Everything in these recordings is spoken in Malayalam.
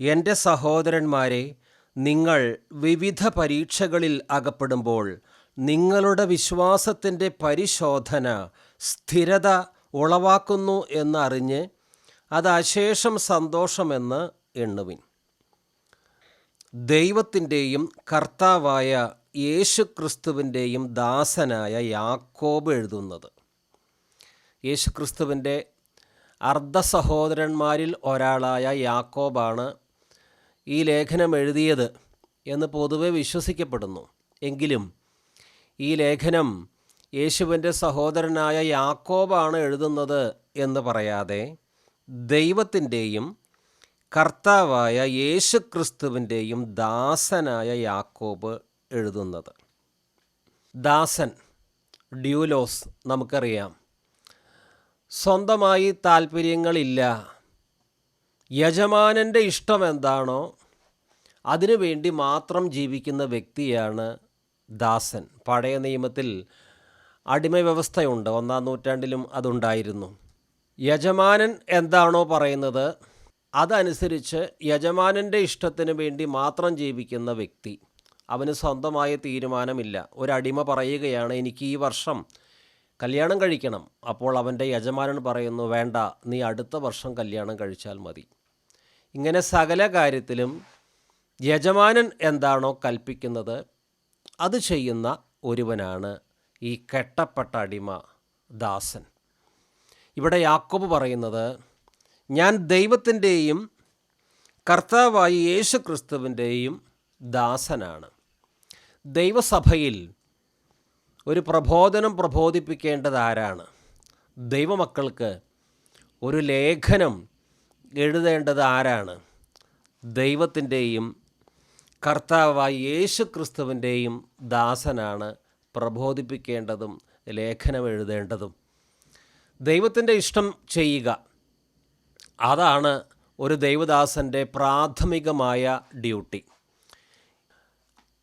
എന്റെ സഹോദരന്മാരെ നിങ്ങൾ വിവിധ പരീക്ഷകളിൽ അകപ്പെടുമ്പോൾ നിങ്ങളുടെ വിശ്വാസത്തിന്റെ പരിശോധന സ്ഥിരത ഉളവാക്കുന്നു എന്നറിഞ്ഞ് അത് അശേഷം സന്തോഷമെന്ന് എണ്ണുവിൻ. ദൈവത്തിന്റെയും കർത്താവായ യേശുക്രിസ്തുവിന്റെയും ദാസനായ യാക്കോബ് എഴുതുന്നത്. യേശുക്രിസ്തുവിന്റെ അർദ്ധ സഹോദരന്മാരിൽ ഒരാളായ യാക്കോബാണ് ഈ ലേഖനം എഴുതിയത് എന്ന് പൊതുവെ വിശ്വസിക്കപ്പെടുന്നു. എങ്കിലും ഈ ലേഖനം യേശുവിന്റെ സഹോദരനായ യാക്കോബാണ് എഴുതുന്നത് എന്ന് പറയാതെ ദൈവത്തിന്റെയും കർത്താവായ യേശു ക്രിസ്തുവിന്റെയും ദാസനായ യാക്കോബ് എഴുതുന്നത്. ദാസൻ ഡ്യൂലോസ് നമുക്കറിയാം. സ്വന്തമായി താല്പര്യങ്ങളില്ല യജമാനന്റെ ഇഷ്ടം എന്താണോ അതിനുവേണ്ടി മാത്രം ജീവിക്കുന്ന വ്യക്തിയാണ് ദാസൻ. പഴയ നിയമത്തിൽ അടിമ വ്യവസ്ഥയുണ്ട്. ഒന്നാം നൂറ്റാണ്ടിലും അതുണ്ടായിരുന്നു. യജമാനൻ എന്താണോ പറയുന്നത് അതനുസരിച്ച് യജമാനന്റെ ഇഷ്ടത്തിന് വേണ്ടി മാത്രം ജീവിക്കുന്ന വ്യക്തി. അവന് സ്വന്തമായ തീരുമാനമില്ല. ഒരടിമ പറയുകയാണ് എനിക്ക് ഈ വർഷം കല്യാണം കഴിക്കണം. അപ്പോൾ അവന്റെ യജമാനൻ പറയുന്നു വേണ്ട നീ അടുത്ത വർഷം കല്യാണം കഴിച്ചാൽ മതി. ഇങ്ങനെ സകല കാര്യത്തിലും യജമാനൻ എന്താണോ കൽപ്പിക്കുന്നത് അത് ചെയ്യുന്ന ഒരുവനാണ് ഈ കെട്ടപ്പെട്ട അടിമ ദാസൻ. ഇവിടെ യാക്കോബ് പറയുന്നത് ഞാൻ ദൈവത്തിന്റെയും കർത്താവായി യേശു ക്രിസ്തുവിന്റെയും ദാസനാണ്. ദൈവസഭയിൽ ഒരു പ്രബോധനം പ്രബോധിപ്പിക്കേണ്ടത് ആരാണ് ദൈവമക്കൾക്ക് ഒരു ലേഖനം എഴുതേണ്ടത് ആരാണ്? ദൈവത്തിന്റെയും കർത്താവായ യേശു ക്രിസ്തുവിന്റെയും ദാസനാണ് പ്രബോധിപ്പിക്കേണ്ടതും ലേഖനം എഴുതേണ്ടതും. ദൈവത്തിന്റെ ഇഷ്ടം ചെയ്യുക. അതാണ് ഒരു ദൈവദാസന്റെ പ്രാഥമികമായ ഡ്യൂട്ടി.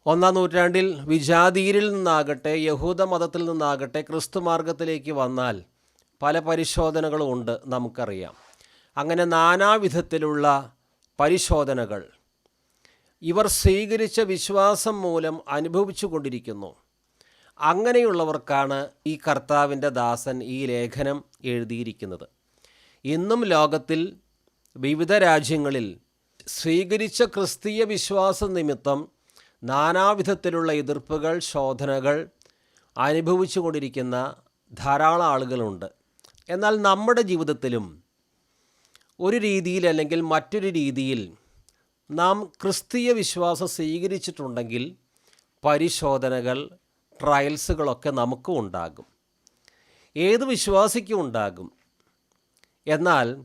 ഒന്നാം നൂറ്റാണ്ടിൽ വിജാതീരിൽ നിന്നാകട്ടെ യഹൂദ മതത്തിൽ നിന്നാകട്ടെ ക്രിസ്തു മാർഗത്തിലേക്ക് വന്നാൽ പല പരിശോധനകളും ഉണ്ട് നമുക്കറിയാം. അങ്ങനെ നാനാവിധത്തിലുള്ള പരിശോധനകൾ ഇവർ സ്വീകരിച്ച വിശ്വാസം മൂലം അനുഭവിച്ചു കൊണ്ടിരിക്കുന്നു. അങ്ങനെയുള്ളവർക്കാണ് ഈ കർത്താവിന്റെ ദാസൻ ഈ ലേഖനം എഴുതിയിരിക്കുന്നത്. ഇന്നും ലോകത്തിൽ വിവിധ രാജ്യങ്ങളിൽ സ്വീകരിച്ച ക്രിസ്തീയ വിശ്വാസ നിമിത്തം നാനാവിധത്തിലുള്ള എതിർപ്പുകൾ ശോധനകൾ അനുഭവിച്ചു കൊണ്ടിരിക്കുന്ന ധാരാളം ആളുകളുണ്ട്. എന്നാൽ നമ്മുടെ ജീവിതത്തിലും ഒരു രീതിയിൽ അല്ലെങ്കിൽ മറ്റൊരു രീതിയിൽ നാം ക്രിസ്തീയ വിശ്വാസം സ്വീകരിച്ചിട്ടുണ്ടെങ്കിൽ പരിശോധനകൾ ട്രയൽസുകളൊക്കെ നമുക്കും ഉണ്ടാകും. ഏത് വിശ്വാസിക്കും ഉണ്ടാകും. എന്നാൽ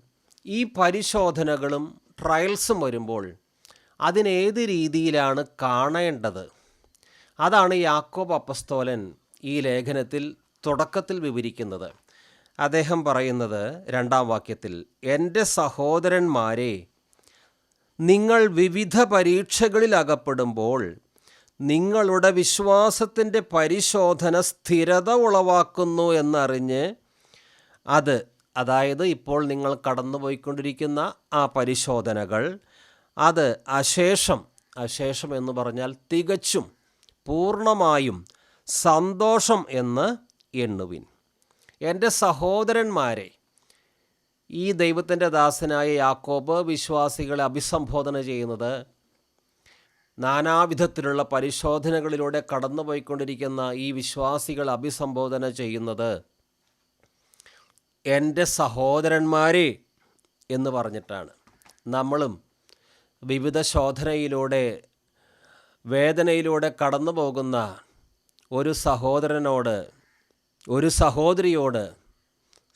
ഈ പരിശോധനകളും ട്രയൽസും വരുമ്പോൾ അതിനേത് രീതിയിലാണ് കാണേണ്ടത്? അതാണ് യാക്കോബ് അപ്പസ്തോലൻ ഈ ലേഖനത്തിൽ തുടക്കത്തിൽ വിവരിക്കുന്നത്. അദ്ദേഹം പറയുന്നത് രണ്ടാം വാക്യത്തിൽ എന്റെ സഹോദരന്മാരെ നിങ്ങൾ വിവിധ പരീക്ഷകളിൽ അകപ്പെടുമ്പോൾ നിങ്ങളുടെ വിശ്വാസത്തിന്റെ പരിശോധന സ്ഥിരത ഉളവാക്കുന്നു എന്നറിഞ്ഞ് അത് അതായത് ഇപ്പോൾ നിങ്ങൾ കടന്നുപോയിക്കൊണ്ടിരിക്കുന്ന ആ പരിശോധനകൾ അത് അശേഷം അശേഷം എന്ന് പറഞ്ഞാൽ തികച്ചും പൂർണമായും സന്തോഷം എന്ന് എണ്ണുവിൻ. എന്റെ സഹോദരന്മാരെ ഈ ദൈവത്തിന്റെ ദാസനായ യാക്കോബ് വിശ്വാസികളെ അഭിസംബോധന ചെയ്യുന്നത് നാനാവിധത്തിലുള്ള പരിശോധനകളിലൂടെ കടന്നുപോയിക്കൊണ്ടിരിക്കുന്ന ഈ വിശ്വാസികൾ അഭിസംബോധന ചെയ്യുന്നത് എന്റെ സഹോദരന്മാരെ എന്ന് പറഞ്ഞിട്ടാണ്. നമ്മളും വിവിധ ശോധനയിലൂടെ വേദനയിലൂടെ കടന്നു പോകുന്ന ഒരു സഹോദരനോട് ഒരു സഹോദരിയോട്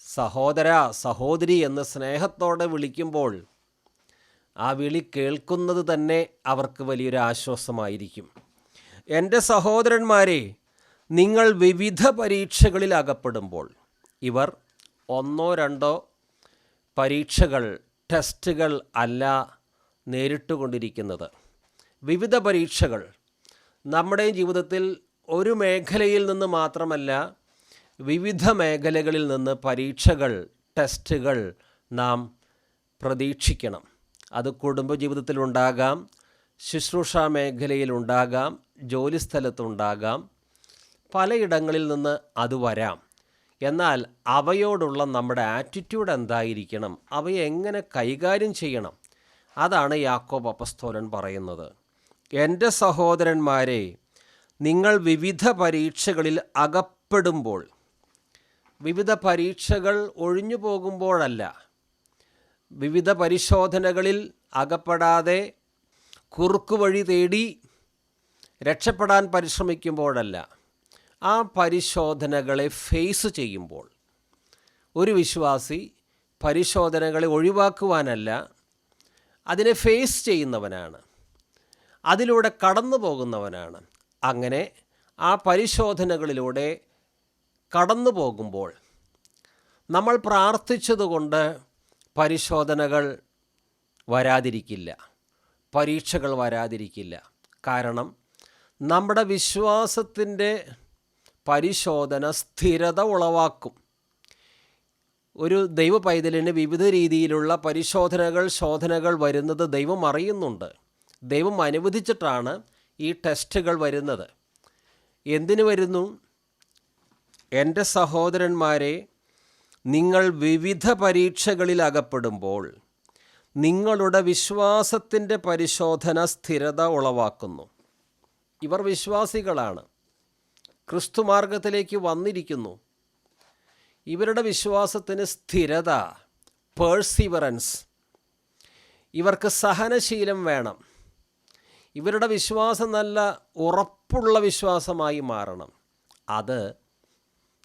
സഹോദര സഹോദരി എന്ന് സ്നേഹത്തോടെ വിളിക്കുമ്പോൾ ആ വിളി കേൾക്കുന്നത് തന്നെ അവർക്ക് വലിയൊരു ആശ്വാസമായിരിക്കും. എന്റെ സഹോദരന്മാരെ നിങ്ങൾ വിവിധ പരീക്ഷകളിൽ അകപ്പെടുമ്പോൾ ഇവർ ഒന്നോ രണ്ടോ പരീക്ഷകൾ ടെസ്റ്റുകൾ അല്ല നേരിട്ടുകൊണ്ടിരിക്കുന്നത്. വിവിധ പരീക്ഷകൾ നമ്മുടെ ജീവിതത്തിൽ ഒരു മേഖലയിൽ നിന്ന് മാത്രമല്ല വിവിധ മേഖലകളിൽ നിന്ന് പരീക്ഷകൾ ടെസ്റ്റുകൾ നാം പ്രതീക്ഷിക്കണം. അത് കുടുംബജീവിതത്തിലുണ്ടാകാം ശുശ്രൂഷ മേഖലയിലുണ്ടാകാം ജോലിസ്ഥലത്തുണ്ടാകാം പലയിടങ്ങളിൽ നിന്ന് അത് വരാം. എന്നാൽ അവയോടുള്ള നമ്മുടെ ആറ്റിറ്റ്യൂഡ് എന്തായിരിക്കണം? അവയെ എങ്ങനെ കൈകാര്യം ചെയ്യണം? അതാണ് യാക്കോബ് അപ്പസ്തോലൻ പറയുന്നത്. എന്റെ സഹോദരന്മാരെ നിങ്ങൾ വിവിധ പരീക്ഷകളിൽ അകപ്പെടുമ്പോൾ വിവിധ പരീക്ഷകൾ ഒഴിഞ്ഞു പോകുമ്പോഴല്ല വിവിധ പരിശോധനകളിൽ അകപ്പെടാതെ കുറുക്കുവഴി തേടി രക്ഷപ്പെടാൻ പരിശ്രമിക്കുമ്പോഴല്ല ആ പരിശോധനകളെ ഫേസ് ചെയ്യുമ്പോൾ. ഒരു വിശ്വാസി പരിശോധനകളെ ഒഴിവാക്കുവാനല്ല അതിനെ ഫേസ് ചെയ്യുന്നവനാണ്. അതിലൂടെ കടന്നു പോകുന്നവനാണ്. അങ്ങനെ ആ പരിശോധനകളിലൂടെ കടന്നു പോകുമ്പോൾ നമ്മൾ പ്രാർത്ഥിച്ചതുകൊണ്ട് പരിശോധനകൾ വരാതിരിക്കില്ല. പരീക്ഷകൾ വരാതിരിക്കില്ല. കാരണം നമ്മുടെ വിശ്വാസത്തിന്റെ പരിശോധന സ്ഥിരത ഉളവാക്കും. ഒരു ദൈവ പൈതലിന് വിവിധ രീതിയിലുള്ള പരിശോധനകൾ ശോധനകൾ വരുന്നത് ദൈവം അറിയുന്നുണ്ട്. ദൈവം അനുവദിച്ചിട്ടാണ് ഈ ടെസ്റ്റുകൾ വരുന്നത്. എന്തിനു വരുന്നു? എന്റെ സഹോദരന്മാരെ നിങ്ങൾ വിവിധ പരീക്ഷകളിൽ അകപ്പെടുമ്പോൾ നിങ്ങളുടെ വിശ്വാസത്തിന്റെ പരിശോധന സ്ഥിരത ഉളവാക്കുന്നു. ഇവർ വിശ്വാസികളാണ്. ക്രിസ്തുമാർഗത്തിലേക്ക് വന്നിരിക്കുന്നു. ഇവരുടെ വിശ്വാസത്തിന് സ്ഥിരത പേഴ്സിവറൻസ് ഇവർക്ക് സഹനശീലം വേണം. ഇവരുടെ വിശ്വാസം നല്ല ഉറപ്പുള്ള വിശ്വാസമായി മാറണം. അത്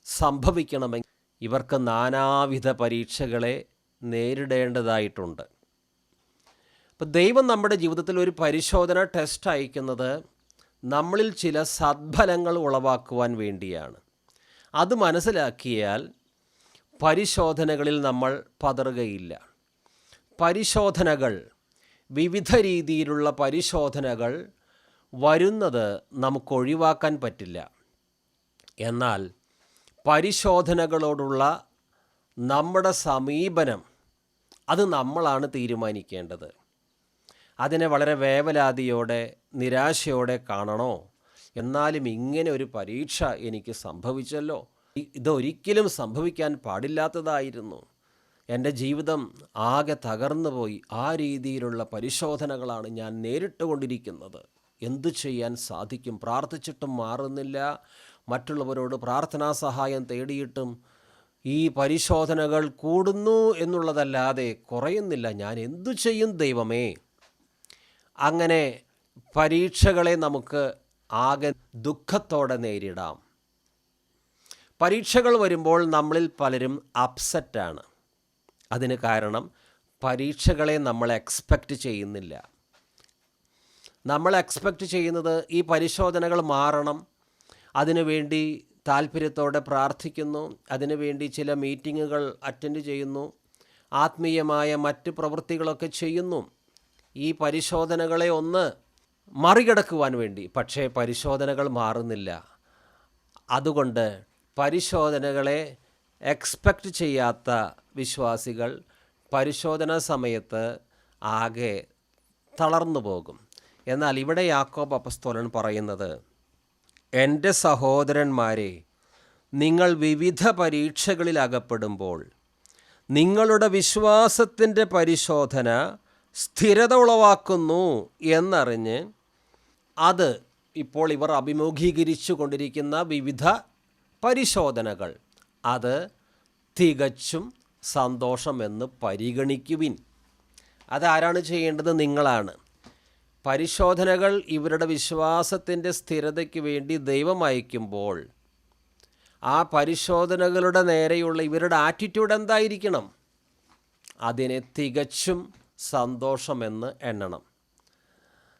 സംഭവിക്കണമെങ്കിൽ ഇവർക്ക് നാനാവിധ പരീക്ഷകളെ നേരിടേണ്ടതായിട്ടുണ്ട്. അപ്പോൾ ദൈവം നമ്മുടെ ജീവിതത്തിൽ ഒരു പരിശോധന ടെസ്റ്റ് അയക്കുന്നത് നമ്മളിൽ ചില സദ്ഫലങ്ങൾ ഉളവാക്കുവാൻ വേണ്ടിയാണ്. അത് മനസ്സിലാക്കിയാൽ പരിശോധനകളിൽ നമ്മൾ പതറുകയില്ല. പരിശോധനകൾ വിവിധ രീതിയിലുള്ള പരിശോധനകൾ വരുന്നത് നമുക്ക് ഒഴിവാക്കാൻ പറ്റില്ല. എന്നാൽ പരിശോധനകളോടുള്ള നമ്മുടെ സമീപനം അത് നമ്മളാണ് തീരുമാനിക്കേണ്ടത്. അതിനെ വളരെ വേവലാതിയോടെ നിരാശയോടെ കാണണോ? എന്നാലും ഇങ്ങനെ ഒരു പരീക്ഷ എനിക്ക് സംഭവിച്ചല്ലോ. ഇതൊരിക്കലും സംഭവിക്കാൻ പാടില്ലാത്തതായിരുന്നു. എന്റെ ജീവിതം ആകെ തകർന്നു പോയി. ആ രീതിയിലുള്ള പരിശോധനകളാണ് ഞാൻ നേരിട്ടുകൊണ്ടിരിക്കുന്നത് എന്തു ചെയ്യാൻ സാധിക്കും? പ്രാർത്ഥിച്ചിട്ടും മാറുന്നില്ല. മറ്റുള്ളവരോട് പ്രാർത്ഥനാ സഹായം തേടിയിട്ടും ഈ പരിശോധനകൾ കൂടുന്നു എന്നുള്ളതല്ലാതെ കുറയുന്നില്ല. ഞാൻ എന്തു ചെയ്യും ദൈവമേ? അങ്ങനെ പരീക്ഷകളെ നമുക്ക് ആകെ ദുഃഖത്തോടെ നേരിടാം. പരീക്ഷകൾ വരുമ്പോൾ നമ്മളിൽ പലരും അപ്സെറ്റാണ്. അതിന് കാരണം പരീക്ഷകളെ നമ്മൾ എക്സ്പെക്റ്റ് ചെയ്യുന്നില്ല. നമ്മൾ എക്സ്പെക്റ്റ് ചെയ്യുന്നത് ഈ പരിശോധനകൾ മാറണം. അതിനുവേണ്ടി താല്പര്യത്തോടെ പ്രാർത്ഥിക്കുന്നു. അതിനുവേണ്ടി ചില മീറ്റിങ്ങുകൾ അറ്റൻഡ് ചെയ്യുന്നു. ആത്മീയമായ മറ്റ് പ്രവൃത്തികളൊക്കെ ചെയ്യുന്നു. ഈ പരിശോധനകളെ ഒന്ന് മറികടക്കുവാൻ വേണ്ടി. പക്ഷേ പരിശോധനകൾ മാറുന്നില്ല. അതുകൊണ്ട് പരിശോധനകളെ എക്സ്പെക്റ്റ് ചെയ്യാത്ത വിശ്വാസികൾ പരിശോധന സമയത്ത് ആകെ തളർന്നു പോകും. എന്നാൽ ഇവിടെ യാക്കോബ് അപ്പസ്തോലൻ പറയുന്നത് എന്റെ സഹോദരന്മാരെ നിങ്ങൾ വിവിധ പരീക്ഷകളിൽ അകപ്പെടുമ്പോൾ നിങ്ങളുടെ വിശ്വാസത്തിന്റെ പരിശോധന സ്ഥിരത ഉളവാക്കുന്നു എന്നറിഞ്ഞ് അത് ഇപ്പോൾ ഇവർ അഭിമുഖീകരിച്ചു കൊണ്ടിരിക്കുന്ന വിവിധ പരിശോധനകൾ. അത് തികച്ചും സന്തോഷമെന്ന് പരിഗണിക്കുവിൻ. അതാരാണ് ചെയ്യേണ്ടത്? നിങ്ങളാണ്. പരിശോധനകൾ ഇവരുടെ വിശ്വാസത്തിന്റെ സ്ഥിരതയ്ക്ക് വേണ്ടി ദൈവം അയക്കുമ്പോൾ ആ പരിശോധനകളുടെ നേരെയുള്ള ഇവരുടെ ആറ്റിറ്റ്യൂഡ് എന്തായിരിക്കണം? അതിനെ തികച്ചും സന്തോഷമെന്ന് എണ്ണണം.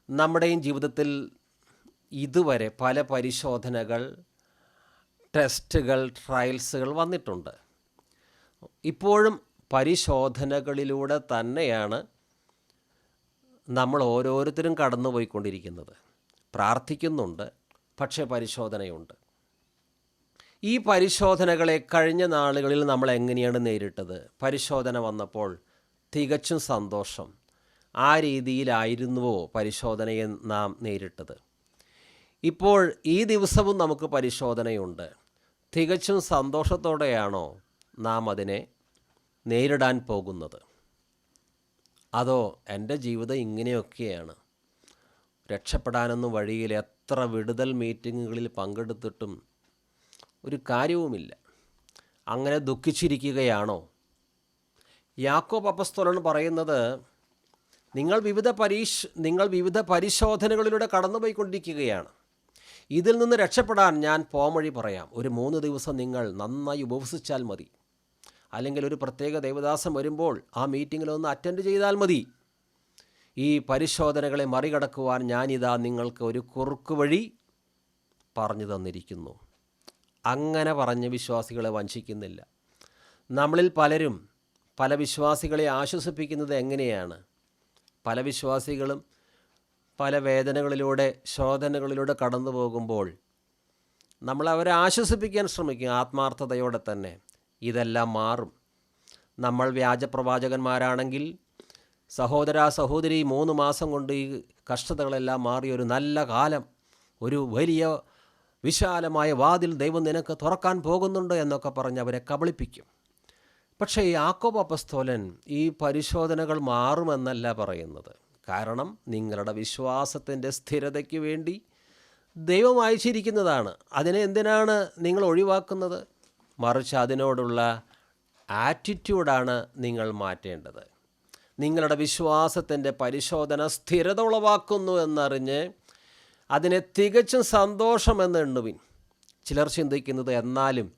നമ്മുടെയും ജീവിതത്തിൽ ഇതുവരെ പല പരിശോധനകൾ ടെസ്റ്റുകൾ ട്രയൽസുകൾ വന്നിട്ടുണ്ട്. ഇപ്പോഴും പരിശോധനകളിലൂടെ തന്നെയാണ് നമ്മൾ ഓരോരുത്തരും കടന്നുപോയിക്കൊണ്ടിരിക്കുന്നത്. പ്രാർത്ഥിക്കുന്നുണ്ട് പക്ഷേ പരിശോധനയുണ്ട്. ഈ പരിശോധനകളെ കഴിഞ്ഞ നാളുകളിൽ നമ്മൾ എങ്ങനെയാണ് നേരിട്ടത്? പരിശോധന വന്നപ്പോൾ തികച്ചും സന്തോഷം. ആ രീതിയിലായിരുന്നുവോ പരിശോധനയെ നാം നേരിട്ടത്? ഇപ്പോൾ ഈ ദിവസവും നമുക്ക് പരിശോധനയുണ്ട്. തികച്ചും സന്തോഷത്തോടെയാണോ നാം അതിനെ നേരിടാൻ പോകുന്നത്? അതോ എന്റെ ജീവിതം ഇങ്ങനെയൊക്കെയാണ്? രക്ഷപ്പെടാനൊന്നും വഴിയിൽ എത്ര വിടുതൽ മീറ്റിങ്ങുകളിൽ പങ്കെടുത്തിട്ടും ഒരു കാര്യവുമില്ല. അങ്ങനെ ദുഃഖിച്ചിരിക്കുകയാണോ? യാക്കോ പപ്പസ്തോലൻ പറയുന്നത് നിങ്ങൾ വിവിധ പരീക്ഷ നിങ്ങൾ വിവിധ പരിശോധനകളിലൂടെ കടന്നുപോയിക്കൊണ്ടിരിക്കുകയാണ്. ഇതിൽ നിന്ന് രക്ഷപ്പെടാൻ ഞാൻ പോംവഴി പറയാം. ഒരു മൂന്ന് ദിവസം നിങ്ങൾ നന്നായി ഉപവസിച്ചാൽ മതി. അല്ലെങ്കിൽ ഒരു പ്രത്യേക ദേവദാസം വരുമ്പോൾ ആ മീറ്റിങ്ങിലൊന്ന് അറ്റൻഡ് ചെയ്താൽ മതി. ഈ പരിശോധനകളെ മറികടക്കുവാൻ ഞാനിതാ നിങ്ങൾക്ക് ഒരു കുറുക്ക് വഴി പറഞ്ഞു തന്നിരിക്കുന്നു. അങ്ങനെ പറഞ്ഞ് വിശ്വാസികളെ വഞ്ചിക്കുന്നില്ല. നമ്മളിൽ പലരും പല വിശ്വാസികളെ ആശ്വസിപ്പിക്കുന്നത് എങ്ങനെയാണ്? പല വിശ്വാസികളും പല വേദനകളിലൂടെ ശോധനകളിലൂടെ കടന്നു പോകുമ്പോൾ നമ്മൾ അവരെ ആശ്വസിപ്പിക്കാൻ ശ്രമിക്കും ആത്മാർത്ഥതയോടെ തന്നെ. ഇതെല്ലാം മാറും. നമ്മൾ വ്യാജപ്രവാചകന്മാരാണെങ്കിൽ സഹോദര സഹോദരി മൂന്ന് മാസം കൊണ്ട് ഈ കഷ്ടതകളെല്ലാം മാറി ഒരു നല്ല കാലം ഒരു വലിയ വിശാലമായ വാതിൽ ദൈവം നിനക്ക് തുറക്കാൻ പോകുന്നുണ്ട് എന്നൊക്കെ പറഞ്ഞ് അവരെ കബളിപ്പിക്കും. പക്ഷേ യാക്കോബ് അപ്പസ്തോലൻ ഈ പരിശോധനകൾ മാറുമെന്നല്ല പറയുന്നത്. കാരണം നിങ്ങളുടെ വിശ്വാസത്തിന്റെ സ്ഥിരതയ്ക്ക് വേണ്ടി ദൈവം അയച്ചിരിക്കുന്നതാണ് അതിനെ എന്തിനാണ് നിങ്ങൾ ഒഴിവാക്കുന്നത്? മറിച്ച് അതിനോടുള്ള ആറ്റിറ്റ്യൂഡാണ് നിങ്ങൾ മാറ്റേണ്ടത്. നിങ്ങളുടെ വിശ്വാസത്തിന്റെ പരിശോധന സ്ഥിരത ഉളവാക്കുന്നു എന്നറിഞ്ഞ് അതിനെ തികച്ചും സന്തോഷമെന്ന് എണ്ണുവിൻ. ചിലർ ചിന്തിക്കുന്നത് എന്നാലും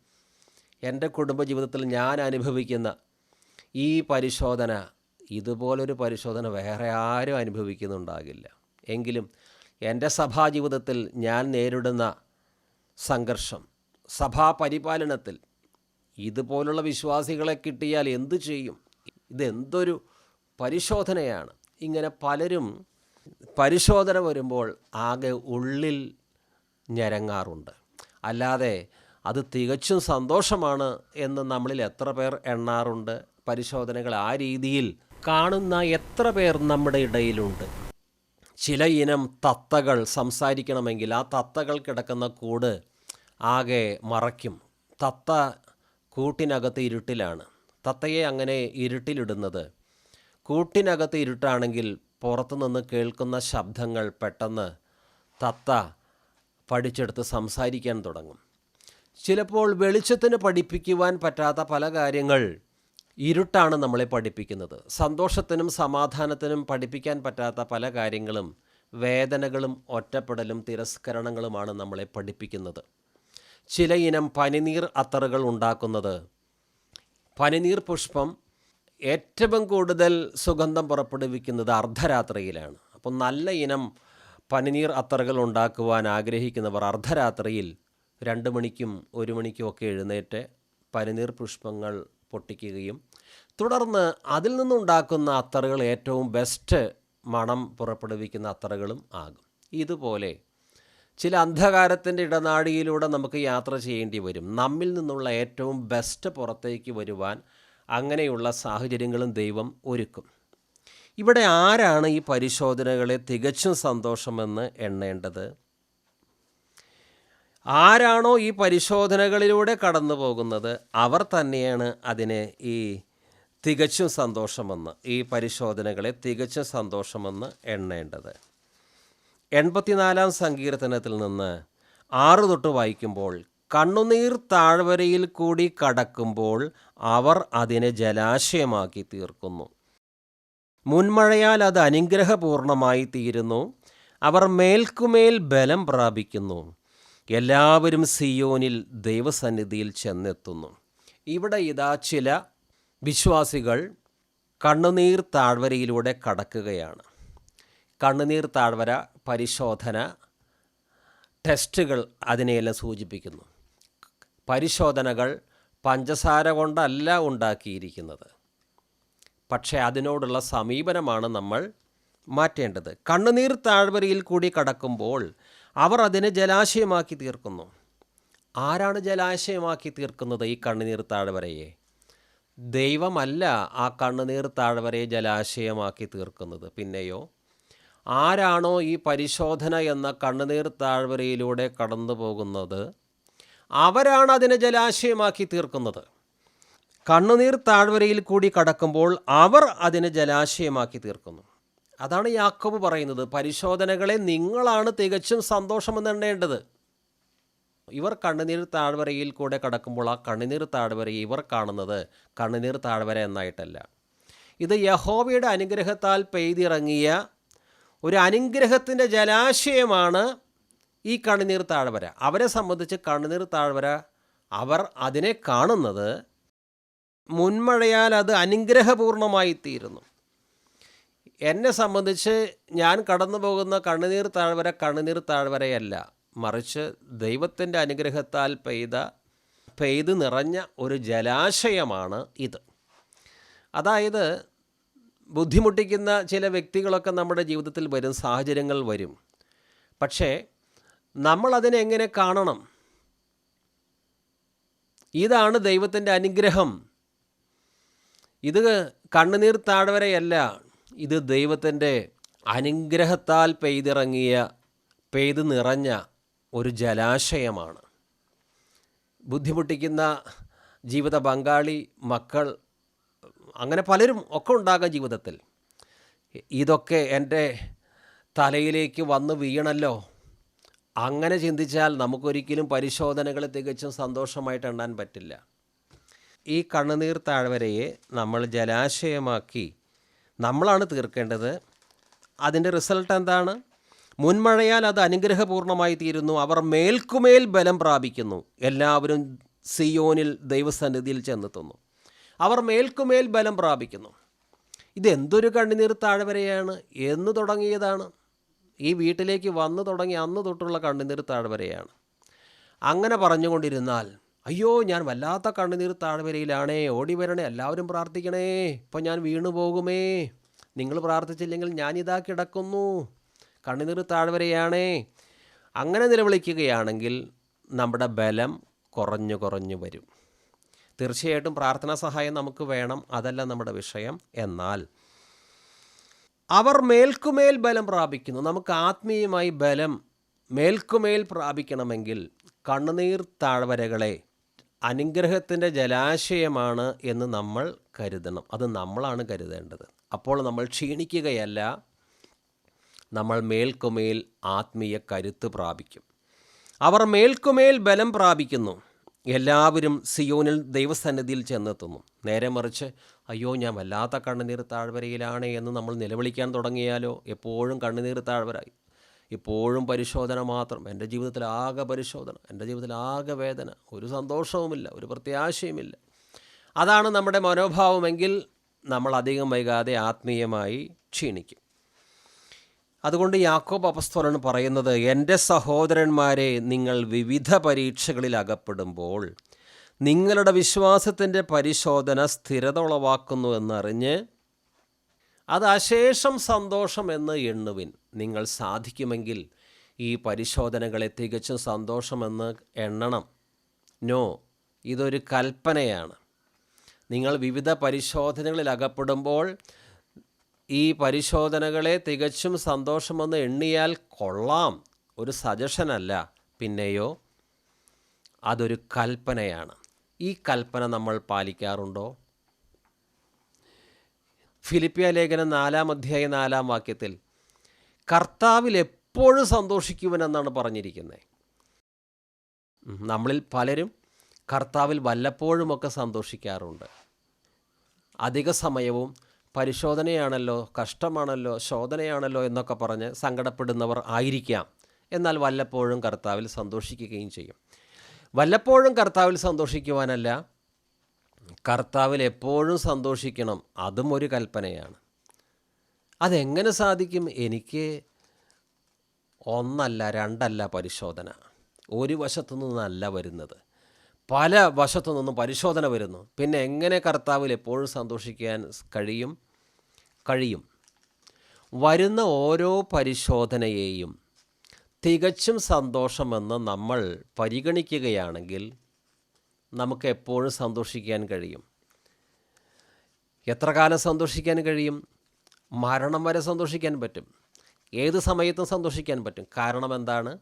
എന്റെ കുടുംബജീവിതത്തിൽ ഞാൻ അനുഭവിക്കുന്ന ഈ പരിശോധന ഇതുപോലൊരു പരിശോധന വേറെ ആരും അനുഭവിക്കുന്നുണ്ടാകില്ല. എങ്കിലും എന്റെ സഭാജീവിതത്തിൽ ഞാൻ നേരിടുന്ന സംഘർഷം സഭാ പരിപാലനത്തിൽ ഇതുപോലുള്ള വിശ്വാസികളെ കിട്ടിയാൽ എന്തു ചെയ്യും? ഇതെന്തൊരു പരിശോധനയാണ്. ഇങ്ങനെ പലരും പരിശോധന വരുമ്പോൾ ആകെ ഉള്ളിൽ ഞരങ്ങാറുണ്ട്. അല്ലാതെ അത് തികച്ചും സന്തോഷമാണ് എന്ന് നമ്മളിൽ എത്ര പേർ എണ്ണാറുണ്ട്. പരിശോധനകൾ ആ രീതിയിൽ കാണുന്ന എത്ര പേർ നമ്മുടെ ഇടയിലുണ്ട്? ചില ഇനം തത്തകൾ സംസാരിക്കണമെങ്കിൽ ആ തത്തകൾ കിടക്കുന്ന കൂട് ആകെ മറയ്ക്കും. തത്ത കൂട്ടിനകത്ത് ഇരുട്ടിലാണ്. തത്തയെ അങ്ങനെ ഇരുട്ടിലിടുന്നത്. കൂട്ടിനകത്ത് ഇരുട്ടാണെങ്കിൽ പുറത്തുനിന്ന് കേൾക്കുന്ന ശബ്ദങ്ങൾ പെട്ടെന്ന് തത്ത പഠിച്ചെടുത്ത് സംസാരിക്കാൻ തുടങ്ങും. ചിലപ്പോൾ വെളിച്ചത്തിന് പഠിപ്പിക്കുവാൻ പറ്റാത്ത പല കാര്യങ്ങൾ ഇരുട്ടാണ് നമ്മളെ പഠിപ്പിക്കുന്നത്. സന്തോഷത്തിനും സമാധാനത്തിനും പഠിപ്പിക്കാൻ പറ്റാത്ത പല കാര്യങ്ങളും വേദനകളും ഒറ്റപ്പെടലും തിരസ്കരണങ്ങളുമാണ് നമ്മളെ പഠിപ്പിക്കുന്നത്. ചില ഇനം പനിനീർ അത്തറുകൾ ഉണ്ടാക്കുന്നത്. പനിനീർ പുഷ്പം ഏറ്റവും കൂടുതൽ സുഗന്ധം പുറപ്പെടുവിക്കുന്നത് അർദ്ധരാത്രിയിലാണ്. അപ്പോൾ നല്ല ഇനം പനിനീർ അത്തറുകൾ ഉണ്ടാക്കുവാൻ ആഗ്രഹിക്കുന്നവർ അർദ്ധരാത്രിയിൽ രണ്ട് മണിക്കും ഒരു മണിക്കും ഒക്കെ എഴുന്നേറ്റ് പനിനീർ പുഷ്പങ്ങൾ പൊട്ടിക്കുകയും തുടർന്ന് അതിൽ നിന്നുണ്ടാക്കുന്ന അത്തറുകൾ ഏറ്റവും ബെസ്റ്റ് മണം പുറപ്പെടുവിക്കുന്ന അത്തറുകളും ആകും. ഇതുപോലെ ചില അന്ധകാരത്തിന്റെ ഇടനാഴിയിലൂടെ നമുക്ക് യാത്ര ചെയ്യേണ്ടി വരും. നമ്മിൽ നിന്നുള്ള ഏറ്റവും ബെസ്റ്റ് പുറത്തേക്ക് വരുവാൻ അങ്ങനെയുള്ള സാഹചര്യങ്ങളും ദൈവം ഒരുക്കും. ഇവിടെ ആരാണ് ഈ പരിശോധനകളെ തികച്ചും സന്തോഷമെന്ന് എണ്ണേണ്ടത്? ആരാണോ ഈ പരിശോധനകളിലൂടെ കടന്നു പോകുന്നത് അവർ തന്നെയാണ് അതിനെ ഈ തികച്ചും സന്തോഷമെന്ന് ഈ പരിശോധനകളെ തികച്ചും സന്തോഷമെന്ന് എണ്ണേണ്ടത്. എൺപത്തിനാലാം സങ്കീർത്തനത്തിൽ നിന്ന് ആറ് തൊട്ട് വായിക്കുമ്പോൾ കണ്ണുനീർ താഴ്വരയിൽ കൂടി കടക്കുമ്പോൾ അവർ അതിനെ ജലാശയമാക്കി തീർക്കുന്നു. മുൻമഴയാൽ അത് അനുഗ്രഹപൂർണമായി തീരുന്നു. അവർ മേൽക്കുമേൽ ബലം പ്രാപിക്കുന്നു. എല്ലാവരും സിയോനിൽ ദൈവസന്നിധിയിൽ ചെന്നെത്തുന്നു. ഇവിടെ ഇതാ ചില വിശ്വാസികൾ കണ്ണുനീർ താഴ്വരയിലൂടെ കടക്കുകയാണ്. കണ്ണുനീർ താഴ്വര പരിശോധന ടെസ്റ്റുകൾ അതിനെയെല്ലാം സൂചിപ്പിക്കുന്നു. പരിശോധനകൾ പഞ്ചസാര കൊണ്ടല്ല ഉണ്ടാക്കിയിരിക്കുന്നത്. പക്ഷേ അതിനോടുള്ള സമീപനമാണ് നമ്മൾ മാറ്റേണ്ടത്. കണ്ണുനീർ താഴ്വരയിൽ കൂടി കടക്കുമ്പോൾ അവർ അതിനെ ജലാശയമാക്കി തീർക്കുന്നു. ആരാണ് ജലാശയമാക്കി തീർക്കുന്നത് ഈ കണ്ണുനീർ താഴ്വരയെ? ദൈവമല്ല ആ കണ്ണുനീർ താഴ്വരയെ ജലാശയമാക്കി തീർക്കുന്നത്. പിന്നെയോ ആരാണോ ഈ പരിശോധന എന്ന കണ്ണുനീർ താഴ്വരയിലൂടെ കടന്നു പോകുന്നത് അവരാണ് അതിനെ ജലാശയമാക്കി തീർക്കുന്നത്. കണ്ണുനീർ താഴ്വരയിൽ കൂടി കടക്കുമ്പോൾ അവർ അതിനെ ജലാശയമാക്കി തീർക്കുന്നു. അതാണ് യാക്കോബ് പറയുന്നത്. പരിശോധനകളെ നിങ്ങളാണ് തികച്ചും സന്തോഷമെന്നെണ്ണേണ്ടത്. ഇവർ കണ്ണുനീർ താഴ്വരയിൽ കൂടെ കടക്കുമ്പോൾ ആ കണ്ണുനീർ താഴ്വരയെ ഇവർ കാണുന്നത് കണ്ണുനീർ താഴ്വര എന്നായിട്ടല്ല. ഇത് യഹോവയുടെ അനുഗ്രഹത്താൽ പെയ്തിറങ്ങിയ ഒരു അനുഗ്രഹത്തിന്റെ ജലാശയമാണ് ഈ കണ്ണുനീർ താഴ്വര. അവരെ സംബന്ധിച്ച് കണ്ണുനീർ താഴ്വര അവർ അതിനെ കാണുന്നത് മുൻമഴയാൽ അത് അനുഗ്രഹപൂർണമായി തീരുന്നു എന്നെ സംബന്ധിച്ച് ഞാൻ കടന്നു പോകുന്ന കണ്ണുനീർ താഴ്വര കണ്ണുനീർ താഴ്വരയല്ല. മറിച്ച് ദൈവത്തിന്റെ അനുഗ്രഹത്താൽ പെയ്ത പെയ്ത് നിറഞ്ഞ ഒരു ജലാശയമാണ് ഇത്. അതായത് ബുദ്ധിമുട്ടിക്കുന്ന ചില വ്യക്തികളൊക്കെ നമ്മുടെ ജീവിതത്തിൽ വരും സാഹചര്യങ്ങൾ വരും. പക്ഷേ നമ്മളതിനെ എങ്ങനെ കാണണം? ഇതാണ് ദൈവത്തിന്റെ അനുഗ്രഹം. ഇത് കണ്ണുനീർ താഴ്വരയല്ല ഇത് ദൈവത്തിന്റെ അനുഗ്രഹത്താൽ പെയ്തിറങ്ങിയ പെയ്ത് നിറഞ്ഞ ഒരു ജലാശയമാണ്. ബുദ്ധിമുട്ടിക്കുന്ന ജീവിത പങ്കാളി മക്കൾ അങ്ങനെ പലരും ഒക്കെ ഉണ്ടാകാം ജീവിതത്തിൽ. ഇതൊക്കെ എന്റെ തലയിലേക്ക് വന്ന് വീണല്ലോ അങ്ങനെ ചിന്തിച്ചാൽ നമുക്കൊരിക്കലും പരിശോധനകൾ തികച്ചും സന്തോഷമായിട്ട് എണ്ണാൻ പറ്റില്ല. ഈ കണ്ണുനീർ താഴ്വരയെ നമ്മൾ ജലാശയമാക്കി നമ്മളാണ് തീർക്കേണ്ടത്. അതിന്റെ റിസൾട്ട് എന്താണ്? മുൻമഴയാൽ അത് അനുഗ്രഹപൂർണമായി തീരുന്നു. അവർ മേൽക്കുമേൽ ബലം പ്രാപിക്കുന്നു. എല്ലാവരും സിയോനിൽ ദൈവസന്നിധിയിൽ ചെന്നെത്തുന്നു. അവർ മേൽക്കുമേൽ ബലം പ്രാപിക്കുന്നു. ഇതെന്തൊരു കണ്ണുനീർ താഴ്വരയാണ്? എന്ന് തുടങ്ങിയതാണ്. ഈ വീട്ടിലേക്ക് വന്നു തുടങ്ങി അന്ന് തൊട്ടുള്ള കണ്ണുനീർ താഴ്വരയാണ്. അങ്ങനെ പറഞ്ഞുകൊണ്ടിരുന്നാൽ അയ്യോ ഞാൻ വല്ലാത്ത കണ്ണുനീർ താഴ്വരയിലാണേ. ഓടി വരണേ. എല്ലാവരും പ്രാർത്ഥിക്കണേ. ഇപ്പം ഞാൻ വീണു പോകുമേ നിങ്ങൾ പ്രാർത്ഥിച്ചില്ലെങ്കിൽ ഞാനിതാ കിടക്കുന്നു. കണ്ണുനീർ താഴ്വരയാണേ. അങ്ങനെ നിലവിളിക്കുകയാണെങ്കിൽ നമ്മുടെ ബലം കുറഞ്ഞു കുറഞ്ഞു വരും. തീർച്ചയായിട്ടും പ്രാർത്ഥനാ സഹായം നമുക്ക് വേണം. അതല്ല നമ്മുടെ വിഷയം. എന്നാൽ അവർ മേൽക്കുമേൽ ബലം പ്രാപിക്കുന്നു. നമുക്ക് ആത്മീയമായി ബലം മേൽക്കുമേൽ പ്രാപിക്കണമെങ്കിൽ കണ്ണുനീർ താഴ്വരകളെ അനുഗ്രഹത്തിന്റെ ജലാശയമാണ് എന്ന് നമ്മൾ കരുതണം. അത് നമ്മളാണ് കരുതേണ്ടത്. അപ്പോൾ നമ്മൾ ക്ഷീണിക്കുകയല്ല. നമ്മൾ മേൽക്കുമേൽ ആത്മീയ കരുത്ത് പ്രാപിക്കും. അവർ മേൽക്കുമേൽ ബലം പ്രാപിക്കുന്നു. എല്ലാവരും സിയോനിൽ ദൈവസന്നിധിയിൽ ചെന്നെത്തുന്നു. നേരെ മറിച്ച് അയ്യോ ഞാൻ വല്ലാത്ത കണ്ണുനീർ താഴ്വരയിലാണ് എന്ന് നമ്മൾ നിലവിളിക്കാൻ തുടങ്ങിയാലോ? എപ്പോഴും കണ്ണുനീർ താഴ്വര ഇപ്പോഴും പരിശോധന മാത്രം. എന്റെ ജീവിതത്തിൽ ആകെ പരിശോധന എന്റെ ജീവിതത്തിൽ ആകെ വേദന. ഒരു സന്തോഷവുമില്ല ഒരു പ്രത്യാശയുമില്ല. അതാണ് നമ്മുടെ മനോഭാവമെങ്കിൽ നമ്മൾ അധികം വൈകാതെ ആത്മീയമായി ക്ഷീണിക്കും. അതുകൊണ്ട് യാക്കോബ് അപസ്തോലൻ പറയുന്നത് എന്റെ സഹോദരന്മാരെ നിങ്ങൾ വിവിധ പരീക്ഷകളിൽ അകപ്പെടുമ്പോൾ നിങ്ങളുടെ വിശ്വാസത്തിന്റെ പരിശോധന സ്ഥിരത ഉളവാക്കുന്നു എന്നറിഞ്ഞ് അത് അശേഷം സന്തോഷം എന്ന് എണ്ണുവിൻ. നിങ്ങൾ സാധിക്കുമെങ്കിൽ ഈ പരിശോധനകളെ തികച്ചും സന്തോഷമെന്ന് എണ്ണണം. നോ ഇതൊരു കൽപ്പനയാണ്. നിങ്ങൾ വിവിധ പരിശോധനകളിൽ അകപ്പെടുമ്പോൾ ഈ പരിശോധനകളെ തികച്ചും സന്തോഷമെന്ന് എണ്ണിയാൽ കൊള്ളാം. ഒരു സജഷനല്ല പിന്നെയോ അതൊരു കൽപ്പനയാണ്. ഈ കൽപ്പന നമ്മൾ പാലിക്കാറുണ്ടോ? ഫിലിപ്പിയ ലേഖനം നാലാം അധ്യായ നാലാം വാക്യത്തിൽ കർത്താവിൽ എപ്പോഴും സന്തോഷിക്കുവനെന്നാണ് പറഞ്ഞിരിക്കുന്നത്. നമ്മളിൽ പലരും കർത്താവിൽ വല്ലപ്പോഴുമൊക്കെ സന്തോഷിക്കാറുണ്ട്. അധിക സമയവും പരിശോധനയാണല്ലോ കഷ്ടമാണല്ലോ ശോധനയാണല്ലോ എന്നൊക്കെ പറഞ്ഞ് സങ്കടപ്പെടുന്നവർ ആയിരിക്കാം. എന്നാൽ വല്ലപ്പോഴും കർത്താവിൽ സന്തോഷിക്കുകയും ചെയ്യും. വല്ലപ്പോഴും കർത്താവിൽ സന്തോഷിക്കുവാനല്ല കർത്താവിൽ എപ്പോഴും സന്തോഷിക്കണം. അതും ഒരു കൽപ്പനയാണ്. അതെങ്ങനെ സാധിക്കും? എനിക്ക് ഒന്നല്ല രണ്ടല്ല പരിശോധന. ഒരു വശത്തു നിന്നല്ല വരുന്നത്. പല വശത്തു നിന്നും പരിശോധന വരുന്നു. പിന്നെ എങ്ങനെ കർത്താവിൽ എപ്പോഴും സന്തോഷിക്കാൻ കഴിയും? കഴിയും. വരുന്ന ഓരോ പരിശോധനയെയും തികച്ചും സന്തോഷമെന്ന് നമ്മൾ പരിഗണിക്കുകയാണെങ്കിൽ നമുക്ക് എപ്പോഴും സന്തോഷിക്കാൻ കഴിയും. എത്ര കാലം സന്തോഷിക്കാൻ കഴിയും? മരണം വരെ സന്തോഷിക്കാൻ പറ്റും. ഏത് സമയത്തും സന്തോഷിക്കാൻ പറ്റും. കാരണം എന്താണ്?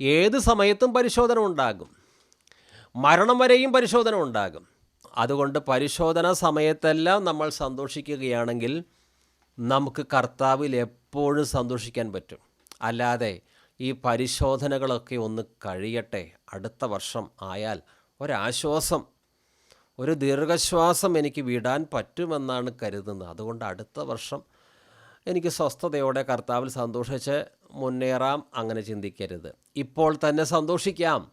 ഏത് സമയത്തും പരിശോധന ഉണ്ടാകും. മരണം വരെയും പരിശോധന ഉണ്ടാകും. അതുകൊണ്ട് പരിശോധന സമയത്തെല്ലാം നമ്മൾ സന്തോഷിക്കുകയാണെങ്കിൽ നമുക്ക് കർത്താവിൽ എപ്പോഴും സന്തോഷിക്കാൻ പറ്റും. അല്ലാതെ ഈ പരിശോധനകളൊക്കെ ഒന്ന് കഴിയട്ടെ. അടുത്ത വർഷം ആയാൽ ഒരാശ്വാസം ഒരു ദീർഘശ്വാസം എനിക്ക് വിടാൻ പറ്റുമെന്നാണ് കരുതുന്നത്. അതുകൊണ്ട് അടുത്ത വർഷം എനിക്ക് സ്വസ്ഥതയോടെ കർത്താവിൽ സന്തോഷിച്ച് മുന്നേറാം അങ്ങനെ ചിന്തിക്കരുത്. ഇപ്പോൾ തന്നെ സന്തോഷിക്കാം.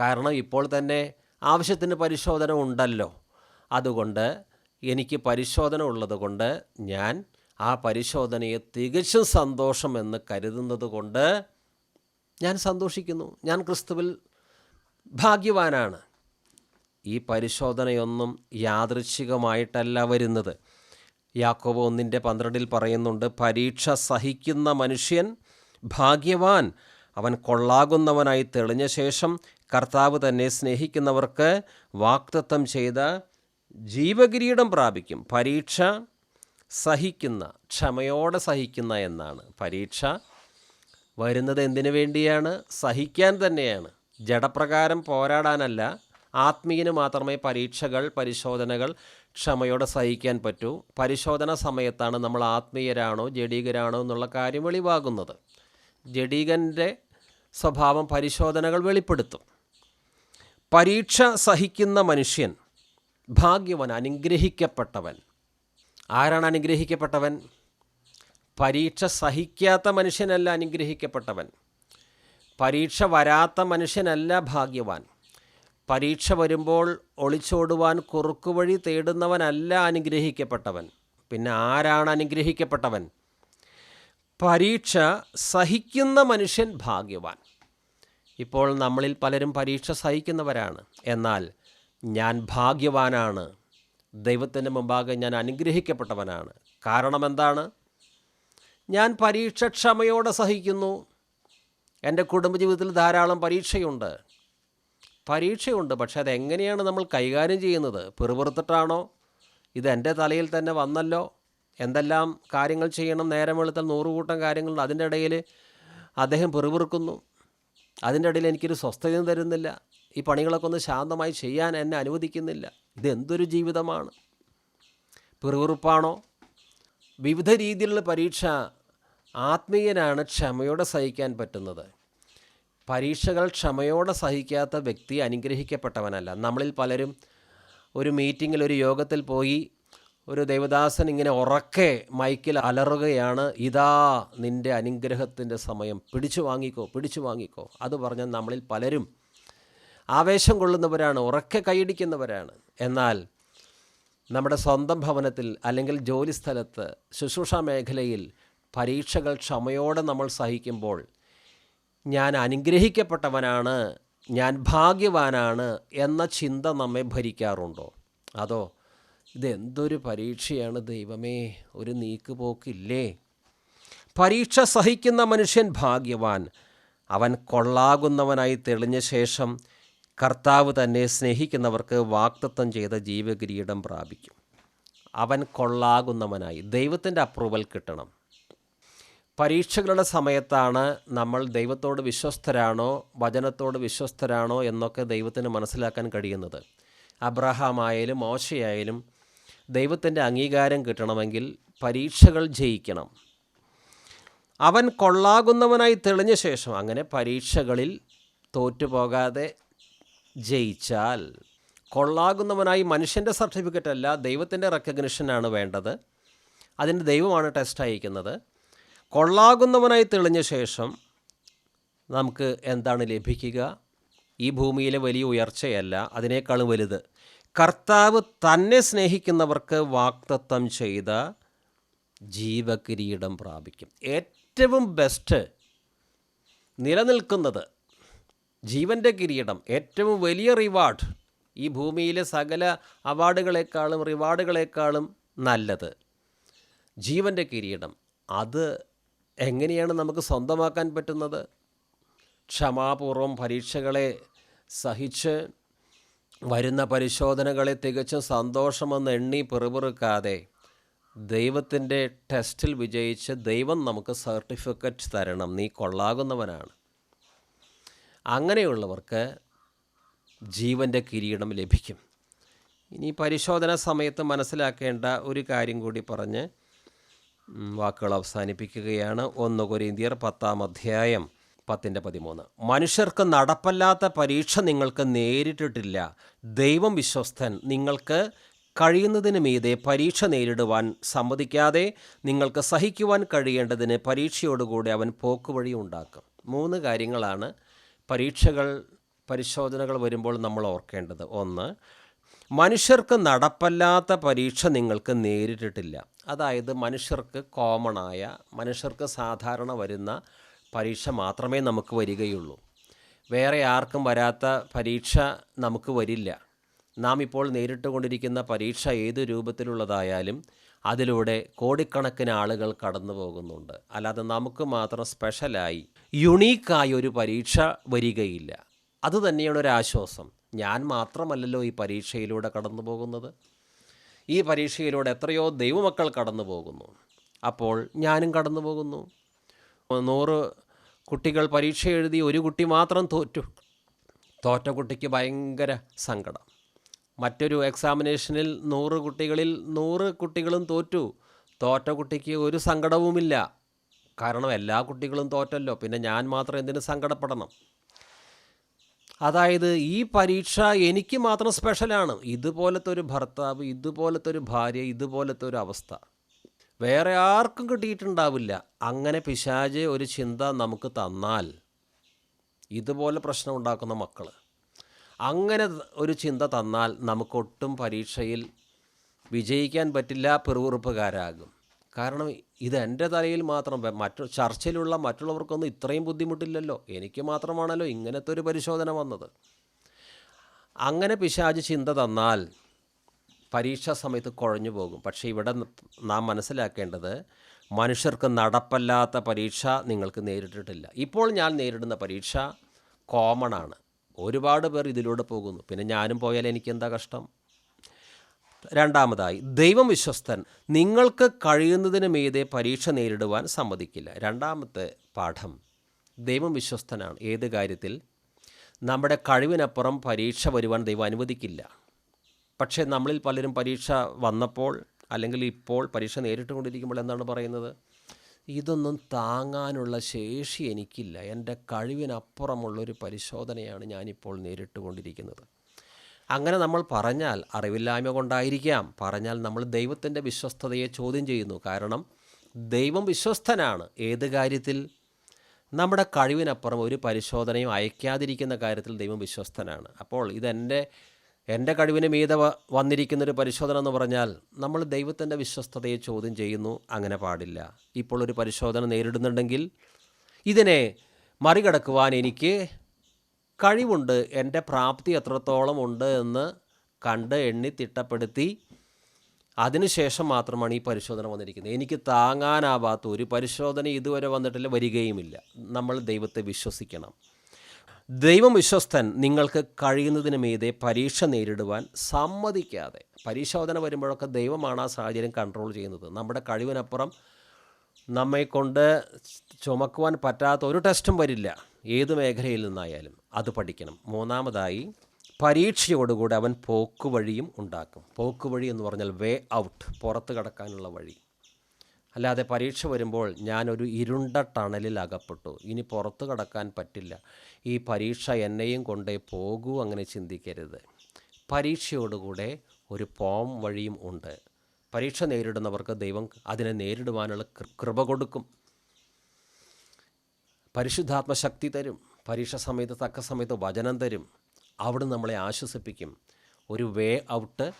കാരണം ഇപ്പോൾ തന്നെ ആവശ്യത്തിന് പരിശോധന ഉണ്ടല്ലോ. അതുകൊണ്ട് എനിക്ക് പരിശോധന ഉള്ളതുകൊണ്ട് ഞാൻ ആ പരിശോധനയെ തികച്ചും സന്തോഷമെന്ന് കരുതുന്നത് കൊണ്ട് ഞാൻ സന്തോഷിക്കുന്നു. ഞാൻ ക്രിസ്തുവിൽ ഭാഗ്യവാനാണ്. ഈ പരിശോധനയൊന്നും യാദൃച്ഛികമായിട്ടല്ല വരുന്നത്. യാക്കോബ് ഒന്നിന്റെ പന്ത്രണ്ടിൽ പറയുന്നുണ്ട് പരീക്ഷ സഹിക്കുന്ന മനുഷ്യൻ ഭാഗ്യവാൻ അവൻ കൊള്ളാകുന്നവനായി തെളിഞ്ഞ ശേഷം കർത്താവ് തന്നെ സ്നേഹിക്കുന്നവർക്ക് വാക്തത്വം ചെയ്ത ജീവകിരീടം പ്രാപിക്കും. പരീക്ഷ സഹിക്കുന്ന ക്ഷമയോടെ സഹിക്കുന്ന എന്നാണ്. പരീക്ഷ വരുന്നത് എന്തിനു വേണ്ടിയാണ്? സഹിക്കാൻ തന്നെയാണ്. ജഡപ്രകാരം പോരാടാനല്ല ആത്മീയന് മാത്രമേ പരീക്ഷകൾ പരിശോധനകൾ ക്ഷമയോടെ സഹിക്കാൻ പറ്റൂ. പരിശോധന സമയത്താണ് നമ്മൾ ആത്മീയരാണോ ജഡീകരാണോ എന്നുള്ള കാര്യം വെളിവാകുന്നത്. ജഡീകന്റെ സ്വഭാവം പരിശോധനകൾ വെളിപ്പെടുത്തും. പരീക്ഷ സഹിക്കുന്ന മനുഷ്യൻ ഭാഗ്യവൻ അനുഗ്രഹിക്കപ്പെട്ടവൻ. ആരാണ് അനുഗ്രഹിക്കപ്പെട്ടവൻ? പരീക്ഷ സഹിക്കാത്ത മനുഷ്യനല്ല അനുഗ്രഹിക്കപ്പെട്ടവൻ. പരീക്ഷ വരാത്ത മനുഷ്യനല്ല ഭാഗ്യവാൻ. പരീക്ഷ വരുമ്പോൾ ഒളിച്ചോടുവാൻ കുറുക്കുവഴി തേടുന്നവനല്ല അനുഗ്രഹിക്കപ്പെട്ടവൻ. പിന്നെ ആരാണ് അനുഗ്രഹിക്കപ്പെട്ടവൻ? പരീക്ഷ സഹിക്കുന്ന മനുഷ്യൻ ഭാഗ്യവാൻ. ഇപ്പോൾ നമ്മളിൽ പലരും പരീക്ഷ സഹിക്കുന്നവരാണ്. എന്നാൽ ഞാൻ ഭാഗ്യവാനാണ്. ദൈവത്തിന്റെ മുമ്പാകെ ഞാൻ അനുഗ്രഹിക്കപ്പെട്ടവനാണ്. കാരണം എന്താണ്? ഞാൻ പരീക്ഷ ക്ഷമയോടെ സഹിക്കുന്നു. എന്റെ കുടുംബജീവിതത്തിൽ ധാരാളം പരീക്ഷയുണ്ട്. പരീക്ഷയുണ്ട് പക്ഷേ അതെങ്ങനെയാണ് നമ്മൾ കൈകാര്യം ചെയ്യുന്നത്? പിറുപിറുത്തിട്ടാണോ? ഇത് എന്റെ തലയിൽ തന്നെ വന്നല്ലോ. എന്തെല്ലാം കാര്യങ്ങൾ ചെയ്യണം? നേരം വെളുത്താൽ നൂറുകൂട്ടം കാര്യങ്ങളുണ്ട് അതിന്റെ ഇടയിൽ അദ്ദേഹം പിറുപിറുക്കുന്നു. അതിന്റെ ഇടയിൽ എനിക്കൊരു സ്വസ്ഥതയും തരുന്നില്ല. ഈ പണികളൊക്കെ ഒന്ന് ശാന്തമായി ചെയ്യാൻ എന്നെ അനുവദിക്കുന്നില്ല. ഇതെന്തൊരു ജീവിതമാണ്? പിറുപിറുപ്പാണോ? വിവിധ രീതിയിലുള്ള പരീക്ഷ ആത്മീയനാണ് ക്ഷമയോടെ സഹിക്കാൻ പറ്റുന്നത്. പരീക്ഷകൾ ക്ഷമയോടെ സഹിക്കാത്ത വ്യക്തി അനുഗ്രഹിക്കപ്പെട്ടവനല്ല. നമ്മളിൽ പലരും ഒരു മീറ്റിങ്ങിൽ ഒരു യോഗത്തിൽ പോയി ഒരു ദേവദാസൻ ഇങ്ങനെ ഉറക്കെ മൈക്കിൽ അലറുകയാണ് ഇതാ നിന്റെ അനുഗ്രഹത്തിന്റെ സമയം. പിടിച്ചു വാങ്ങിക്കോ പിടിച്ചു വാങ്ങിക്കോ. അത് പറഞ്ഞാൽ നമ്മളിൽ പലരും ആവേശം കൊള്ളുന്നവരാണ് ഉറക്കെ കൈയടിക്കുന്നവരാണ്. എന്നാൽ നമ്മുടെ സ്വന്തം ഭവനത്തിൽ അല്ലെങ്കിൽ ജോലി സ്ഥലത്ത് ശുശ്രൂഷ മേഖലയിൽ പരീക്ഷകൾ ക്ഷമയോടെ നമ്മൾ സഹിക്കുമ്പോൾ ഞാൻ അനുഗ്രഹിക്കപ്പെട്ടവനാണ് ഞാൻ ഭാഗ്യവാനാണ് എന്ന ചിന്ത നമ്മെ ഭരിക്കാറുണ്ടോ? അതോ ഇതെന്തൊരു പരീക്ഷയാണ് ദൈവമേ ഒരു നീക്കുപോക്കില്ലേ? പരീക്ഷ സഹിക്കുന്ന മനുഷ്യൻ ഭാഗ്യവാൻ. അവൻ കൊള്ളാകുന്നവനായി തെളിഞ്ഞ ശേഷം കർത്താവ് തന്നെ സ്നേഹിക്കുന്നവർക്ക് വാക്തത്വം ചെയ്ത ജീവകിരീടം പ്രാപിക്കും. അവൻ കൊള്ളാകുന്നവനായി ദൈവത്തിന്റെ അപ്രൂവൽ കിട്ടണം. പരീക്ഷകളുടെ സമയത്താണ് നമ്മൾ ദൈവത്തോട് വിശ്വസ്തരാണോ വചനത്തോട് വിശ്വസ്തരാണോ എന്നൊക്കെ ദൈവത്തിന് മനസ്സിലാക്കാൻ കഴിയുന്നത്. അബ്രഹാം ആയാലും മോശയായാലും ദൈവത്തിന്റെ അംഗീകാരം കിട്ടണമെങ്കിൽ പരീക്ഷകൾ ജയിക്കണം. അവൻ കൊള്ളാകുന്നവനായി തെളിഞ്ഞ ശേഷം അങ്ങനെ പരീക്ഷകളിൽ തോറ്റുപോകാതെ ജയിച്ചാൽ കൊള്ളാകുന്നവനായി മനുഷ്യന്റെ സർട്ടിഫിക്കറ്റ് അല്ല ദൈവത്തിന്റെ റെക്കഗ്നിഷനാണ് വേണ്ടത്. അതിന് ദൈവമാണ് ടെസ്റ്റ് അയക്കുന്നത്. കൊള്ളാകുന്നവനായി തെളിഞ്ഞ ശേഷം നമുക്ക് എന്താണ് ലഭിക്കുക? ഈ ഭൂമിയിലെ വലിയ ഉയർച്ചയല്ല അതിനേക്കാളും വലുത്. കർത്താവ് തന്നെ സ്നേഹിക്കുന്നവർക്ക് വാക്തത്വം ചെയ്ത ജീവകിരീടം പ്രാപിക്കും. ഏറ്റവും ബെസ്റ്റ് നിലനിൽക്കുന്നത് ജീവന്റെ കിരീടം. ഏറ്റവും വലിയ റിവാർഡ് ഈ ഭൂമിയിലെ സകല അവാർഡുകളെക്കാളും റിവാർഡുകളെക്കാളും നല്ലത് ജീവന്റെ കിരീടം. അത് എങ്ങനെയാണ് നമുക്ക് സ്വന്തമാക്കാൻ പറ്റുന്നത്? ക്ഷമാപൂർവം പരീക്ഷകളെ സഹിച്ച് വരുന്ന പരിശോധനകളെ തികച്ചും സന്തോഷമെന്ന് എണ്ണി പിറുപിറുക്കാതെ ദൈവത്തിന്റെ ടെസ്റ്റിൽ വിജയിച്ച് ദൈവം നമുക്ക് സർട്ടിഫിക്കറ്റ് തരണം. നീ കൊള്ളാകുന്നവനാണ്. അങ്ങനെയുള്ളവർക്ക് ജീവന്റെ കിരീടം ലഭിക്കും. ഇനി പരിശോധന സമയത്ത് മനസ്സിലാക്കേണ്ട ഒരു കാര്യം കൂടി പറഞ്ഞ് വാക്കുകൾ അവസാനിപ്പിക്കുകയാണ്. ഒന്ന് കൊരീന്തിയർ പത്താം അധ്യായം. പത്തിന്റെ പതിമൂന്ന്. മനുഷ്യർക്ക് നടപ്പല്ലാത്ത പരീക്ഷ നിങ്ങൾക്ക് നേരിട്ടിട്ടില്ല. ദൈവം വിശ്വസ്തൻ നിങ്ങൾക്ക് കഴിയുന്നതിന് മീതെ പരീക്ഷ നേരിടുവാൻ സമ്മതിക്കാതെ നിങ്ങൾക്ക് സഹിക്കുവാൻ കഴിയേണ്ടതിന് പരീക്ഷയോടുകൂടി അവൻ പോക്കുവഴി ഉണ്ടാക്കും. മൂന്ന് കാര്യങ്ങളാണ് പരീക്ഷകൾ പരിശോധനകൾ വരുമ്പോൾ നമ്മൾ ഓർക്കേണ്ടത്. ഒന്ന് മനുഷ്യർക്ക് നടപ്പല്ലാത്ത പരീക്ഷ നിങ്ങൾക്ക് നേരിട്ടിട്ടില്ല. അതായത് മനുഷ്യർക്ക് കോമണായ മനുഷ്യർക്ക് സാധാരണ വരുന്ന പരീക്ഷ മാത്രമേ നമുക്ക് വരികയുള്ളൂ. വേറെ ആർക്കും വരാത്ത പരീക്ഷ നമുക്ക് വരില്ല. നാം ഇപ്പോൾ നേരിട്ട് കൊണ്ടിരിക്കുന്ന പരീക്ഷ ഏത് രൂപത്തിലുള്ളതായാലും അതിലൂടെ കോടിക്കണക്കിന് ആളുകൾ കടന്നു പോകുന്നുണ്ട്. അല്ലാതെ നമുക്ക് മാത്രം സ്പെഷ്യലായി യുണീക്കായ ഒരു പരീക്ഷ വരികയില്ല. അതുതന്നെയാണ് ഒരു ആശ്വാസം. ഞാൻ മാത്രമല്ലല്ലോ ഈ പരീക്ഷയിലൂടെ കടന്നു പോകുന്നത്. ഈ പരീക്ഷയിലൂടെ എത്രയോ ദൈവമക്കൾ കടന്നു പോകുന്നു. അപ്പോൾ ഞാനും കടന്നു പോകുന്നു. നൂറ് കുട്ടികൾ പരീക്ഷ എഴുതി ഒരു കുട്ടി മാത്രം തോറ്റു. തോറ്റ കുട്ടിക്ക് ഭയങ്കര സങ്കടം. മറ്റൊരു എക്സാമിനേഷനിൽ നൂറ് കുട്ടികളിൽ നൂറ് കുട്ടികളും തോറ്റു. തോറ്റ കുട്ടിക്ക് ഒരു സങ്കടവുമില്ല. കാരണം എല്ലാ കുട്ടികളും തോറ്റല്ലോ. പിന്നെ ഞാൻ മാത്രം എന്തിനു സങ്കടപ്പെടണം? അതായത് ഈ പരീക്ഷ എനിക്ക് മാത്രം സ്പെഷ്യലാണ് ഇതുപോലത്തെ ഒരു ഭർത്താവ് ഇതുപോലത്തെ ഒരു ഭാര്യ ഇതുപോലത്തെ ഒരു അവസ്ഥ. വേറെ ആർക്കും കിട്ടിയിട്ടുണ്ടാവില്ല. അങ്ങനെ പിശാജ് ഒരു ചിന്ത നമുക്ക് തന്നാൽ ഇതുപോലെ പ്രശ്നം ഉണ്ടാക്കുന്ന മക്കൾ അങ്ങനെ ഒരു ചിന്ത തന്നാൽ നമുക്കൊട്ടും പരീക്ഷയിൽ വിജയിക്കാൻ പറ്റില്ല പിറുപിറുപ്പുകാരാകും. കാരണം ഇത് എന്റെ തലയിൽ മാത്രം മറ്റു ചർച്ചയിലുള്ള മറ്റുള്ളവർക്കൊന്നും ഇത്രയും ബുദ്ധിമുട്ടില്ലല്ലോ. എനിക്ക് മാത്രമാണല്ലോ ഇങ്ങനത്തെ ഒരു പരിശോധന വന്നത്. അങ്ങനെ പിശാജ് ചിന്ത തന്നാൽ പരീക്ഷാ സമയത്ത് കുഴഞ്ഞു പോകും. പക്ഷേ ഇവിടെ നാം മനസ്സിലാക്കേണ്ടത് മനുഷ്യർക്ക് നടപ്പല്ലാത്ത പരീക്ഷ നിങ്ങൾക്ക് നേരിട്ടിട്ടില്ല. ഇപ്പോൾ ഞാൻ നേരിടുന്ന പരീക്ഷ കോമൺ ആണ്. ഒരുപാട് പേർ ഇതിലൂടെ പോകുന്നു. പിന്നെ ഞാനും പോയാൽ എനിക്ക് എന്താ കഷ്ടം? രണ്ടാമതായി ദൈവം വിശ്വസ്തൻ നിങ്ങൾക്ക് കഴിയുന്നതിന് മീതെ പരീക്ഷ നേരിടുവാൻ സമ്മതിക്കില്ല. രണ്ടാമത്തെ പാഠം ദൈവം വിശ്വസ്തനാണ്. ഏത് കാര്യത്തിൽ? നമ്മുടെ കഴിവിനപ്പുറം പരീക്ഷ വരുവാൻ ദൈവം അനുവദിക്കില്ല. പക്ഷേ നമ്മളിൽ പലരും പരീക്ഷ വന്നപ്പോൾ അല്ലെങ്കിൽ ഇപ്പോൾ പരീക്ഷ നേരിട്ട് കൊണ്ടിരിക്കുമ്പോൾ എന്താണ് പറയുന്നത്? ഇതൊന്നും താങ്ങാനുള്ള ശേഷി എനിക്കില്ല. എന്റെ കഴിവിനപ്പുറമുള്ളൊരു പരിശോധനയാണ് ഞാനിപ്പോൾ നേരിട്ടുകൊണ്ടിരിക്കുന്നത്. അങ്ങനെ നമ്മൾ പറഞ്ഞാൽ അറിവില്ലായ്മ കൊണ്ടായിരിക്കാം. പറഞ്ഞാൽ നമ്മൾ ദൈവത്തിന്റെ വിശ്വസ്തതയെ ചോദ്യം ചെയ്യുന്നു. കാരണം ദൈവം വിശ്വസ്തനാണ്. ഏത് കാര്യത്തിൽ? നമ്മുടെ കഴിവിനപ്പുറം ഒരു പരിശോധനയും അയക്കാതിരിക്കുന്ന കാര്യത്തിൽ ദൈവം വിശ്വസ്തനാണ്. അപ്പോൾ ഇതെന്റെ എന്റെ കഴിവിന് മീതെ വന്നിരിക്കുന്നൊരു പരിശോധന എന്ന് പറഞ്ഞാൽ നമ്മൾ ദൈവത്തിന്റെ വിശ്വസ്തതയെ ചോദ്യം ചെയ്യുന്നു അങ്ങനെ പാടില്ല. ഇപ്പോൾ ഒരു പരിശോധന നേരിടുന്നുണ്ടെങ്കിൽ ഇതിനെ മറികടക്കുവാൻ എനിക്ക് കഴിവുണ്ട് എന്റെ പ്രാപ്തി എത്രത്തോളം ഉണ്ട് എന്ന് കണ്ട് എണ്ണി തിട്ടപ്പെടുത്തി അതിനുശേഷം മാത്രമാണ് ഈ പരിശോധന വന്നിരിക്കുന്നത്. എനിക്ക് താങ്ങാനാവാത്ത ഒരു പരിശോധന ഇതുവരെ വന്നിട്ടില്ല വരികയുമില്ല. നമ്മൾ ദൈവത്തെ വിശ്വസിക്കണം. ദൈവം വിശ്വസ്തൻ നിങ്ങൾക്ക് കഴിയുന്നതിന് മീതെ പരീക്ഷ നേരിടുവാൻ സമ്മതിക്കാതെ പരിശോധന വരുമ്പോഴൊക്കെ ദൈവമാണ് ആ സാഹചര്യം കൺട്രോൾ ചെയ്യുന്നത്. നമ്മുടെ കഴിവിനപ്പുറം നമ്മെ കൊണ്ട് ചുമക്കുവാൻ പറ്റാത്ത ഒരു ടെസ്റ്റും വരില്ല. ഏത് മേഖലയിൽ നിന്നായാലും അത് പഠിക്കണം. മൂന്നാമതായി പരീക്ഷയോടുകൂടി അവൻ പോക്കുവഴിയും ഉണ്ടാക്കും. പോക്കുവഴി എന്ന് പറഞ്ഞാൽ വേ ഔട്ട് പുറത്ത് കടക്കാനുള്ള വഴി. അല്ലാതെ പരീക്ഷ വരുമ്പോൾ ഞാനൊരു ഇരുണ്ട ടണലിൽ അകപ്പെട്ടു ഇനി പുറത്തു കടക്കാൻ പറ്റില്ല. ഈ പരീക്ഷ എന്നെയും കൊണ്ടേ പോകൂ അങ്ങനെ ചിന്തിക്കരുത്. പരീക്ഷയോടുകൂടെ ഒരു പോം വഴിയും ഉണ്ട്. പരീക്ഷ നേരിടുന്നവർക്ക് ദൈവം അതിനെ നേരിടുവാനുള്ള കൃപ കൊടുക്കും. പരിശുദ്ധാത്മ ശക്തി തരും. പരീക്ഷ സമയത്ത് തക്ക സമയത്ത് വചനം തരും. അവിടെ നമ്മളെ ആശ്വസിപ്പിക്കും. ഒരു വേ ഔട്ട്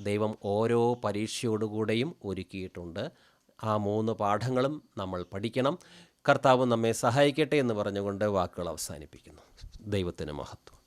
ദൈവം ഓരോ പരീക്ഷയോടുകൂടെയും ഒരുക്കിയിട്ടുണ്ട്. ആ മൂന്ന് പാഠങ്ങളും നമ്മൾ പഠിക്കണം. കർത്താവ് നമ്മെ സഹായിക്കട്ടെ എന്ന് പറഞ്ഞുകൊണ്ട് വാക്കുകൾ അവസാനിപ്പിക്കുന്നു. ദൈവത്തിന് മഹത്വം.